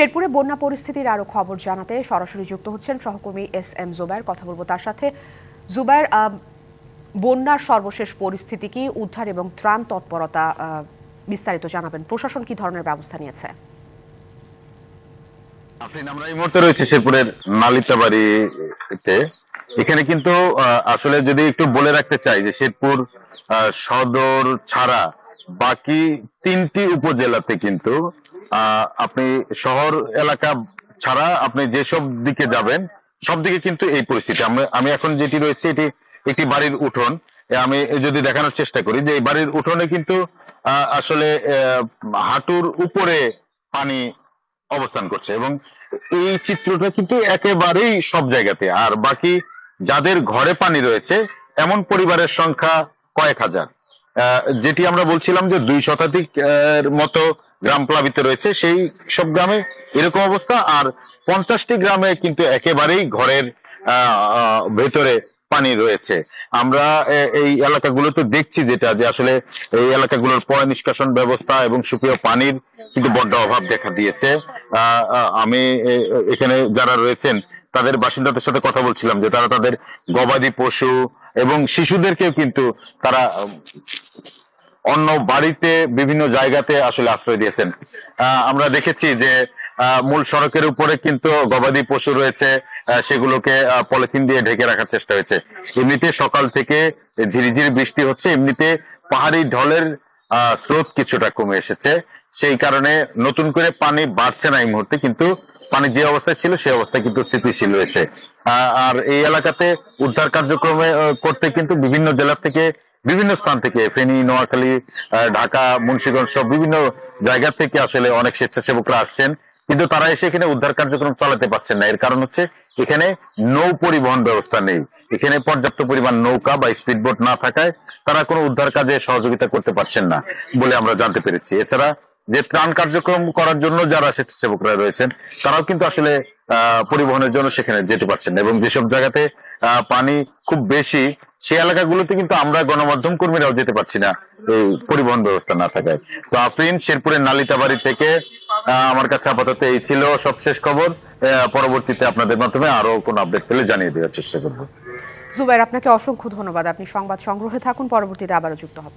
শেরপুরে বন্যা পরিস্থিতির আরও খবর জানাতে সরাসরি যুক্ত হচ্ছেন সহকর্মী এস এম জুবাইর কথা বলব তার সাথে। জুবাইর বন্যার সর্বশেষ পরিস্থিতি কি? উদ্ধার এবং ত্রাণ তৎপরতা বিস্তারিত জানাবেন। প্রশাসন কি ধরনের ব্যবস্থা নিয়েছে? আমরা এই মুহূর্তে রয়েছে শেরপুরের নালিতাবাড়িতে। এখানে কিন্তু আসলে যদি একটু বলে রাখতে চাই যে শেরপুর সদর ছাড়া বাকি তিনটি উপজেলাতে কিন্তু আপনি শহর এলাকা ছাড়া আপনি যেসব দিকে যাবেন, সব দিকে কিন্তু এই পরিস্থিতি। আমি এখন যেটি রয়েছে, এটি একটি বাড়ির উঠোন। আমি যদি দেখানোর চেষ্টা করি যে এই বাড়ির উঠোনে কিন্তু আসলে হাঁটুর উপরে পানি অবস্থান করছে এবং এই চিত্রটা কিন্তু একেবারেই সব জায়গাতে। আর বাকি যাদের ঘরে পানি রয়েছে, এমন পরিবারের সংখ্যা কয়েক হাজার। যেটি আমরা বলছিলাম যে দুই শতাধিক মতো গ্রাম প্লাবিত রয়েছে, সেই সব গ্রামে এরকম অবস্থা। আর পঞ্চাশটি গ্রামে কিন্তু একেবারেই ঘরের ভেতরে পানি রয়েছে। আমরা এই এলাকাগুলোতে দেখছি যেটা, যে আসলে এই এলাকাগুলোর পয় নিষ্কাশন ব্যবস্থা এবং সুপেয় পানির কিন্তু বড্ড অভাব দেখা দিয়েছে। আমি এখানে যারা রয়েছেন, তাদের বাসিন্দাদের সাথে কথা বলছিলাম, যে তারা তাদের গবাদি পশু এবং শিশুদেরকেও কিন্তু তারা অন্য বাড়িতে বিভিন্ন জায়গাতে আসলে আশ্রয় দিয়েছেন। আমরা দেখেছি যে মূল সড়কের উপরে কিন্তু গবাদি পশু রয়েছে সেগুলোকে পলিথিন দিয়ে ঢেকে রাখার চেষ্টা হয়েছে। এমনিতে সকাল থেকে ঝিরিঝিরি বৃষ্টি হচ্ছে, এমনিতে পাহাড়ি ঢলের স্রোত কিছুটা কমে এসেছে। সেই কারণে নতুন করে পানি বাড়ছে না এই মুহূর্তে, কিন্তু পানি যে অবস্থায় ছিল সেই অবস্থায় কিন্তু স্থিতিশীল রয়েছে। আর এই এলাকাতে উদ্ধার কার্যক্রমে করতে কিন্তু বিভিন্ন জেলা থেকে বিভিন্ন স্থান থেকে, ফেনী, নোয়াখালী ঢাকা, মুন্সিগঞ্জ সব বিভিন্ন জায়গা থেকে আসলে অনেক স্বেচ্ছাসেবকরা আসছেন। কিন্তু তারা এসে এখানে উদ্ধার কার্যক্রম চালাতে পারছেন না। এর কারণ হচ্ছে এখানে নৌ পরিবহন ব্যবস্থা নেই। এখানে পর্যাপ্ত পরিমাণ নৌকা বা স্পিডবোট না থাকায় তারা কোনো উদ্ধার কাজে সহযোগিতা করতে পারছেন না বলে আমরা জানতে পেরেছি। এছাড়া যে ত্রাণ কার্যক্রম করার জন্য যারা স্বেচ্ছাসেবকরা রয়েছেন, তারাও কিন্তু আসলে পরিবহনের জন্য সেখানে যেতে পারছেন না এবং যেসব জায়গাতে পানি খুব বেশি সে এলাকাগুলোতে কিন্তু আমরা গণমাধ্যম কর্মীরাও যেতে পারছি না, এই পরিবহন ব্যবস্থা না থাকায়। তো আফরিন, শেরপুরের নালিতাবাড়ি থেকে আমার কাছে আপাতত এই ছিল সবশেষ খবর। পরবর্তীতে আপনাদের মাধ্যমে আরও কোনো আপডেট পেলে জানিয়ে দেওয়ার চেষ্টা করব। জুবাইর, আপনাকে অসংখ্য ধন্যবাদ। আপনি সংবাদ সংগ্রহে থাকুন, পরবর্তীতে আবারও যুক্ত হব।